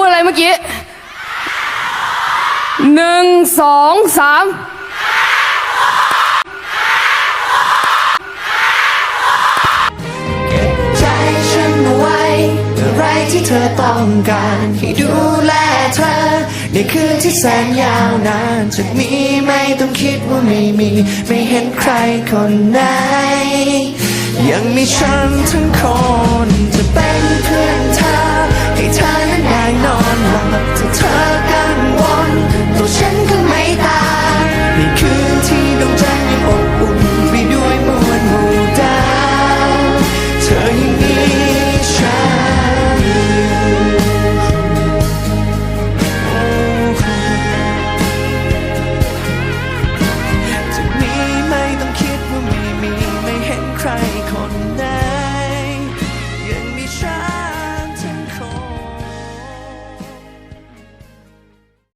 พูดอะไรเมื่อกี้หนึ่งสองสามที่เธอต้องการให้ดูแลเธอ ในคืนที่แสนยาวนานจะมีไม่ต้องคิดว่าไม่มี ไม่เห็นใครคนไหน ยังมีฉันทั้งคนจะ